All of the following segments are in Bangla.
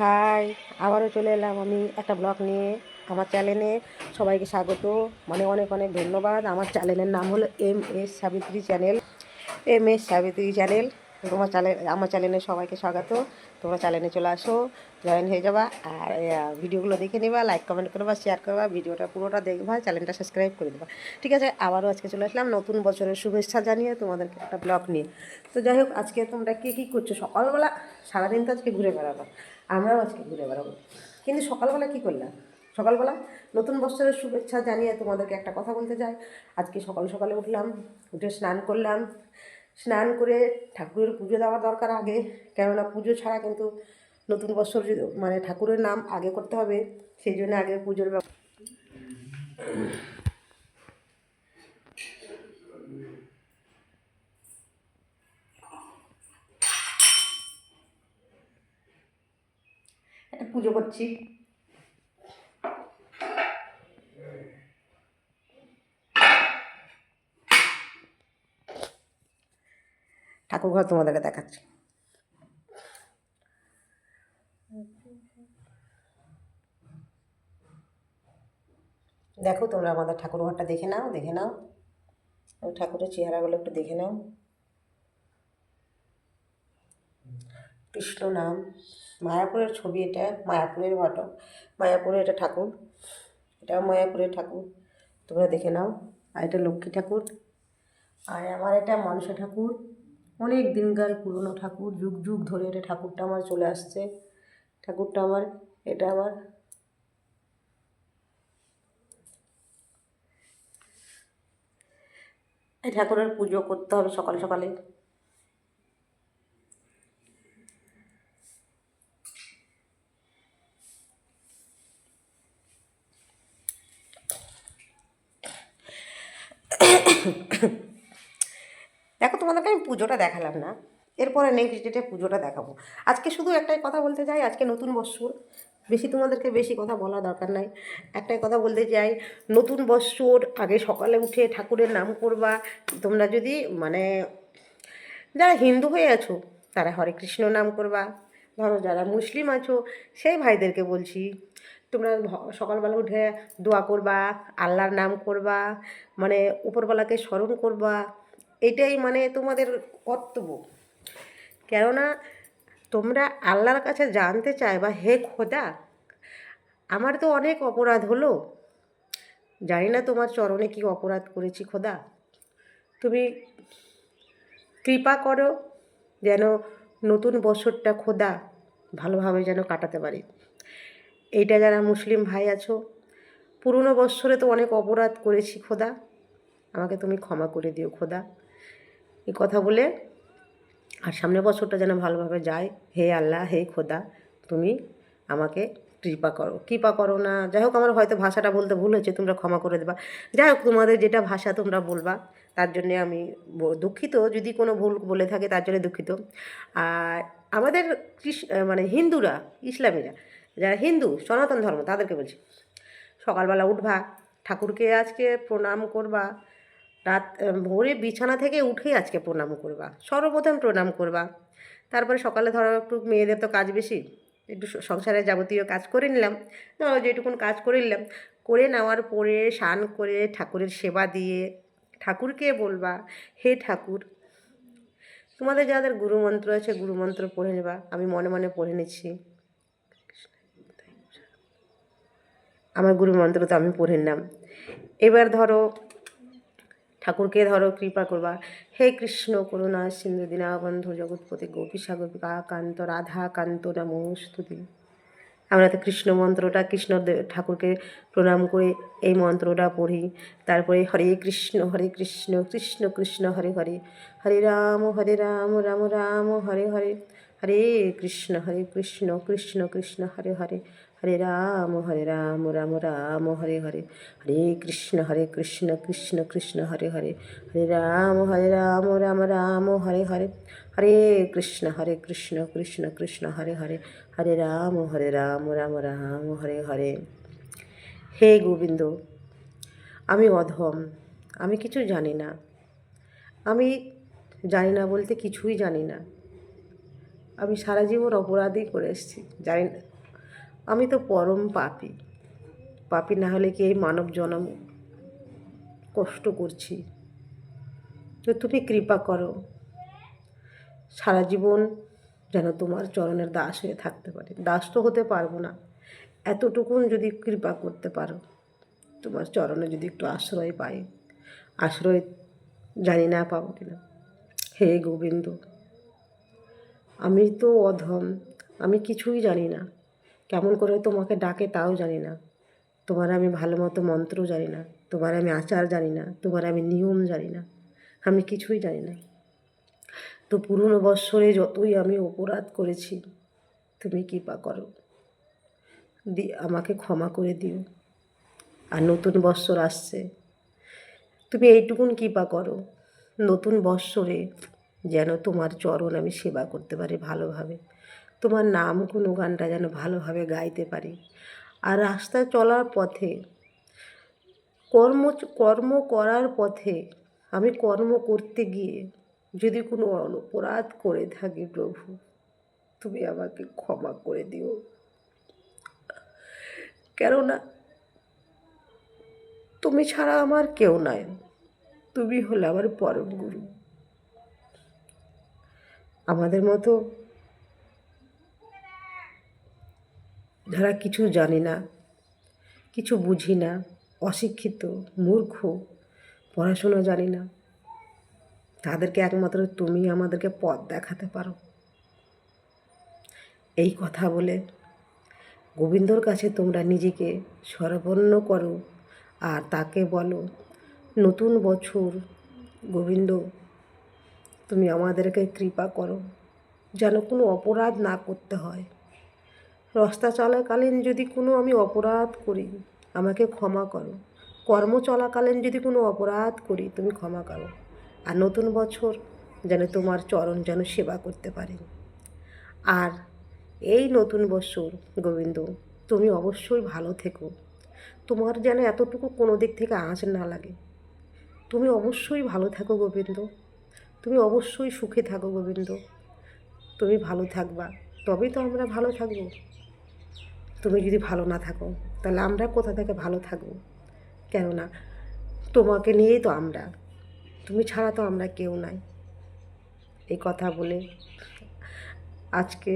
হাই, আবারও চলে এলাম আমি একটা ব্লগ নিয়ে আমার চ্যানেলে। সবাইকে স্বাগত। মানে অনেক অনেক ধন্যবাদ। আমার চ্যানেলের নাম হলো M S Savitri channel. M S Savitri channel. তোমার চ্যানেল, আমার চ্যানেলে সবাইকে স্বাগত। তোমরা চ্যানেলে চলে আসো, জয়েন হয়ে যাবা। আর ভিডিওগুলো দেখে নেবা লাইক কমেন্ট করবা শেয়ার করবা ভিডিওটা পুরোটা দেখবা চ্যানেলটা সাবস্ক্রাইব করে দেবা। ঠিক আছে, আবারও আজকে চলে আসলাম নতুন বছরের শুভেচ্ছা জানিয়ে তোমাদেরকে একটা ব্লগ নিয়ে। তো যাই হোক, আজকে তোমরা কী কী করছ? সকালবেলা সারাদিন তো আজকে ঘুরে বেড়াবো। আমরাও আজকে ঘুরে বেড়াবো। কিন্তু সকালবেলা কী করলাম? সকালবেলা নতুন বছরের শুভেচ্ছা জানিয়ে তোমাদেরকে একটা কথা বলতে চাই। আজকে সকাল সকালে উঠলাম, উঠে স্নান করলাম। স্নান করে ঠাকুরের পুজো দেওয়া দরকার আগে, কেননা পুজো ছাড়া কিন্তু নতুন বছর মানে ঠাকুরের নাম আগে করতে হবে, সেই জন্য আগে পুজোর পুজো করছি। ঠাকুর ঘর তোমাদেরকে দেখাচ্ছি। দেখো তোমরা আমাদের ঠাকুর ঘরটা দেখে নাও দেখে নাও। ঠাকুরের চেহারাগুলো একটু দেখে নাও। কৃষ্ণ নাম। মায়াপুরের ছবি এটা, মায়াপুরের ফটো মায়াপুরে এটা ঠাকুর। এটাও মায়াপুরের ঠাকুর। তোমরা দেখে নাও। আর এটা লক্ষ্মী ঠাকুর। আর আমার এটা মনসা ঠাকুর। অনেক দিনকার পুরনো ঠাকুর। যুগ যুগ ধরে এটা ঠাকুরটা আমার চলে আসছে। ঠাকুরটা আমার, এটা আমার। এই ঠাকুরের পুজো করতে হবে সকাল সকালে। দেখো, তোমাদেরকে আমি পুজোটা দেখালাম না। এরপরে নেক্সট ডেটে পুজোটা দেখাবো। আজকে শুধু একটাই কথা বলতে চাই, আজকে নতুন বৎসর। বেশি তোমাদেরকে বেশি কথা বলা দরকার নাই। একটাই কথা বলতে চাই, নতুন বৎসর, আগে সকালে উঠে ঠাকুরের নাম করবা। তোমরা যদি মানে যারা হিন্দু হয়ে আছো, তারা হরে কৃষ্ণ নাম করবা। ধরো, যারা মুসলিম আছো, সেই ভাইদেরকে বলছি তোমরা সকালবেলা উঠে দোয়া করবা, আল্লাহর নাম করবা মানে উপরবেলাকে স্মরণ করবা, এটাই মানে তোমাদের কর্তব্য। কেননা তোমরা আল্লাহর কাছে জানতে চাইবা, হে খোদা, আমার তো অনেক অপরাধ হলো। জানি না তোমার চরণে কি অপরাধ করেছি খোদা। তুমি কৃপা করো যেন নতুন বছরটা খোদা ভালোভাবে যেন কাটাতে পারি। এইটা যারা মুসলিম ভাই আছো, পুরনো বৎসরে তো অনেক অপরাধ করেছি খোদা। আমাকে তুমি ক্ষমা করে দিও খোদা। এই কথা বলে আর সামনের বছরটা যেন ভালোভাবে যায়। হে আল্লাহ, হে খোদা, তুমি আমাকে কৃপা করো। কৃপা করো না। যাই হোক, আমার হয়তো ভাষাটা বলতে ভুল হয়েছে, তোমরা ক্ষমা করে দেবা। যাই হোক, তোমাদের যেটা ভাষা তোমরা বলবা, তার জন্যে আমি দুঃখিত। যদি কোনো ভুল বলে থাকে, তার জন্য দুঃখিত। আর আমাদের মানে হিন্দুরা, ইসলামীরা যারা হিন্দু, সনাতন ধর্ম, তাদেরকে বলছি। সকালবেলা উঠবা, ঠাকুরকে আজকে প্রণাম করবা, রাত ভোরে বিছানা থেকে উঠেই আজকে প্রণাম করবা, সর্বপ্রথম প্রণাম করবা। তারপরে সকালে ধরো একটু মেয়েদের তো কাজ বেশি, একটু সংসারের যাবতীয় কাজ করে নিলাম, ধরো যেটুকুন কাজ করে নিলাম, করে নেওয়ার পরে স্নান করে ঠাকুরের সেবা দিয়ে ঠাকুরকে বলবা, হে ঠাকুর, তোমাদের যাদের গুরুমন্ত্র আছে, গুরুমন্ত্র পড়ে নেবা, আমি মনে মনে পড়ে নিচ্ছি। আমার গুরুমন্ত্র তো আমি পড়ে নিলাম এবার ধরো, ঠাকুরকে ধরো, কৃপা করবা। হে কৃষ্ণ, করুণা, সিন্ধু, দীনাবন্ধু, জগৎপতি গোপীসা গোপিকা কান্ত রাধা কান্ত নমস্তুতি আমরা তো কৃষ্ণ মন্ত্রটা, কৃষ্ণ ঠাকুরকে প্রণাম করে এই মন্ত্রটা পড়ি। তারপরে হরে কৃষ্ণ হরে কৃষ্ণ কৃষ্ণ কৃষ্ণ, হরে হরে। হরে রাম হরে রাম রাম রাম, হরে হরে। হরে কৃষ্ণ হরে কৃষ্ণ কৃষ্ণ কৃষ্ণ, হরে হরে। হরে রাম হরে রাম রাম রাম হরে হরে হরে কৃষ্ণ হরে কৃষ্ণ কৃষ্ণ কৃষ্ণ হরে হরে হরে রাম হরে রাম রাম রাম হরে হরে হরে কৃষ্ণ হরে কৃষ্ণ কৃষ্ণ কৃষ্ণ হরে হরে হরে রাম হরে রাম রাম রাম হরে হরে হে গোবিন্দ আমি অধম, আমি কিছু জানি না। আমি জানি না বলতে কিছুই জানি না। আমি সারা জীবন অপরাধই করে এসেছি। জানি না আমি তো পরম পাপী। পাপী না হলে কি এই মানব জনম কষ্ট করছি? তো তুমি কৃপা করো। সারা জীবন যেন তোমার চরণের দাস হয়ে থাকতে পারি। দাস তো হতে পারব না। এতটুকুন যদি কৃপা করতে পারো, তোমার চরণে যদি একটু আশ্রয় পাই। আশ্রয় জানি না পাবো কিনা। হে গোবিন্দ, আমি তো অধম, আমি কিছুই জানি না। কেমন করে তোমাকে ডাকে তাও জানি না। তোমার আমি ভালো মতো মন্ত্র জানি না, তোমার আমি আচার জানি না, তোমার আমি নিয়ম জানি না, আমি কিছুই জানি না। তো পুরনো বৎসরে যতই আমি অপরাধ করেছি, তুমি কৃপা করো। দি, আমাকে ক্ষমা করে দিও। আর নতুন বৎসর আসছে, তুমি এইটুকুন কৃপা করো। নতুন বৎসরে যেন তোমার চরণ আমি সেবা করতে পারি ভালোভাবে। তোমার নাম কোনো গানটা যেন ভালোভাবে গাইতে পারি। আর রাস্তায় চলার পথে, কর্ম কর্ম করার পথে আমি কর্ম করতে গিয়ে যদি কোনো অপরাধ করে থাকি প্রভু, তুমি আমাকে ক্ষমা করে দিও। কেননা তুমি ছাড়া আমার কেউ নাই, তুমি হলে আমার পরম গুরু। আমাদের মতো যারা কিছু জানি না, কিছু বুঝি না, অশিক্ষিত, মূর্খ, পড়াশোনা জানি না। তাদেরকে একমাত্র তুমি আমাদেরকে পথ দেখাতে পারো। এই কথা বলে গোবিন্দর কাছে তোমরা নিজেকে সরবন্ন করো আর তাকে বলো, নতুন বছর, গোবিন্দ, তুমি আমাদেরকে কৃপা করো। যেন কোনো অপরাধ না করতে হয়। রাস্তা চলাকালীন যদি কোনো আমি অপরাধ করি, আমাকে ক্ষমা করো। কর্ম চলাকালীন যদি কোনো অপরাধ করি, তুমি ক্ষমা করো। আর নতুন বছর যেন তোমার চরণ যেন সেবা করতে পারি। আর এই নতুন বছর, গোবিন্দ, তুমি অবশ্যই ভালো থেকো। তোমার যেন এতটুকু কোনো দিক থেকে আঁচ না লাগে। তুমি অবশ্যই ভালো থাকো, গোবিন্দ। তুমি অবশ্যই সুখে থাকো, গোবিন্দ। তুমি ভালো থাকবা, তবেই তো আমরা ভালো থাকব। তুমি যদি ভালো না থাকো, তাহলে আমরা কোথা থেকে ভালো থাকব? কেননা, তোমাকে নিয়েই তো আমরা। তুমি ছাড়া তো আমরা কেউ নাই। এই কথা বলে আজকে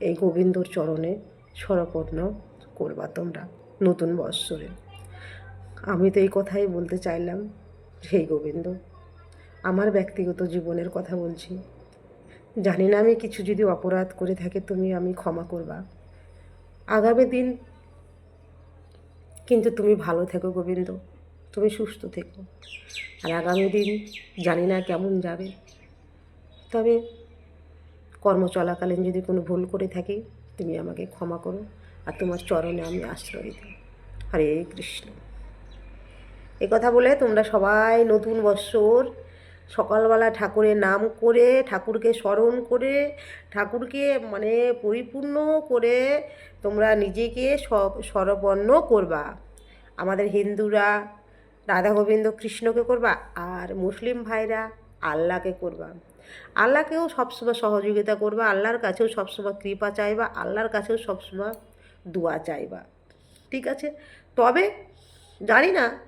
এই গোবিন্দর চরণে স্বরপর্ণ করবা তোমরা নতুন বৎসরে। আমি তো এই কথাই বলতে চাইলাম সেই গোবিন্দ, আমার ব্যক্তিগত জীবনের কথা বলছি। জানি না, আমি কিছু যদি অপরাধ করে থাকে তুমি আমি ক্ষমা করবা। আগামী দিন কিন্তু তুমি ভালো থেকো গোবিন্দ, তুমি সুস্থ থেকো। আর আগামী দিন জানি না কেমন যাবে। তবে কর্ম চলাকালীন যদি কোনো ভুল করে থাকি, তুমি আমাকে ক্ষমা করো আর তোমার চরণে আমি আশ্রয় দিই। হরে কৃষ্ণ। এ কথা বলে তোমরা সবাই নতুন বৎসর সকালবেলা ঠাকুরের নাম করে, ঠাকুরকে স্মরণ করে, ঠাকুরকে মানে পরিপূর্ণ করে তোমরা নিজেকে সব সরপন্ন করবা। আমাদের হিন্দুরা, রাধা গোবিন্দ কৃষ্ণকে করবা আর মুসলিম ভাইরা আল্লাহকে করবা। আল্লাহকেও সবসময় সহযোগিতা করবা, আল্লাহর কাছেও সবসময় কৃপা চাইবা, আল্লাহর কাছেও সবসময় দোয়া চাইবা। ঠিক আছে? তবে জানি না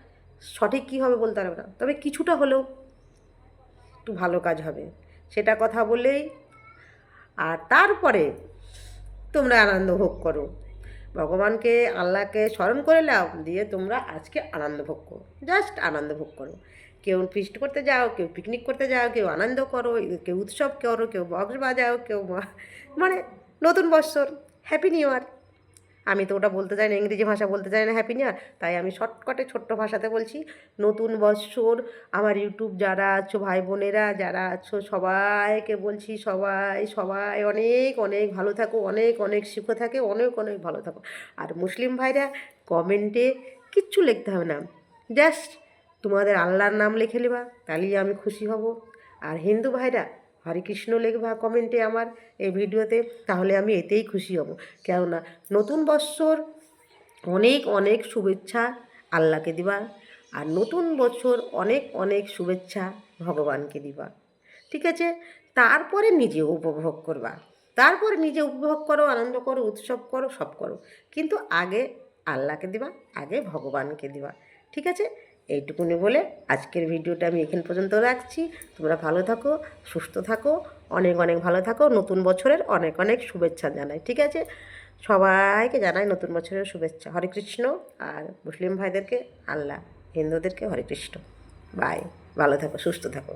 সঠিক কী হবে বলতে পারবে না। তবে কিছুটা হলেও একটু ভালো কাজ হবে। সেটা কথা বলেই আর তারপরে তোমরা আনন্দ ভোগ করো। ভগবানকে, আল্লাহকে স্মরণ করে নাও, দিয়ে তোমরা আজকে আনন্দ ভোগ করো। জাস্ট আনন্দ ভোগ করো। কেউ ফিস্ট করতে যাও, কেউ পিকনিক করতে যাও, কেউ আনন্দ করো, কেউ উৎসব করো, কেউ বক্স বাজাও, কেউ মানে নতুন বৎসর হ্যাপি নিউ ইয়ার। আমি তো ওটা বলতে চাই না, ইংরেজি ভাষা বলতে চাই না হ্যাপি নিউ ইয়ার তাই আমি শর্টকাটে ছোট্ট ভাষাতে বলছি, নতুন বৎসর আমার ইউটিউব যারা আছো, ভাই বোনেরা যারা আছো, সবাইকে বলছি, সবাই সবাই অনেক অনেক ভালো থাকো, অনেক অনেক সুখে থাকে, অনেক অনেক ভালো থাকো। আর মুসলিম ভাইরা, কমেন্টে কিচ্ছু লিখতে হবে না, জাস্ট তোমাদের আল্লাহর নাম লিখে নেবা, তাহলেই আমি খুশি হব। আর হিন্দু ভাইরা হরে কৃষ্ণ লিখবা কমেন্টে আমার এই ভিডিওতে, তাহলে আমি এতেই খুশি হব। কেননা নতুন বৎসর অনেক অনেক শুভেচ্ছা আল্লাহকে দিবা আর নতুন বছর অনেক অনেক শুভেচ্ছা ভগবানকে দিবা। ঠিক আছে? তারপরে নিজে উপভোগ করবা। তারপর নিজে উপভোগ করো, আনন্দ করো, উৎসব করো, সব করো। কিন্তু আগে আল্লাহকে দিবা, আগে ভগবানকে দিবা। ঠিক আছে? এইটুকুনি বলে আজকের ভিডিওটা আমি এখান পর্যন্ত রাখছি। তোমরা ভালো থাকো, সুস্থ থাকো, অনেক অনেক ভালো থাকো। নতুন বছরের অনেক অনেক শুভেচ্ছা জানাই, ঠিক আছে? সবাইকে জানাই নতুন বছরের শুভেচ্ছা। হরে কৃষ্ণ। আর মুসলিম ভাইদেরকে, আল্লাহ, হিন্দুদেরকে হরে কৃষ্ণ। বাই ভালো থাকো, সুস্থ থাকো।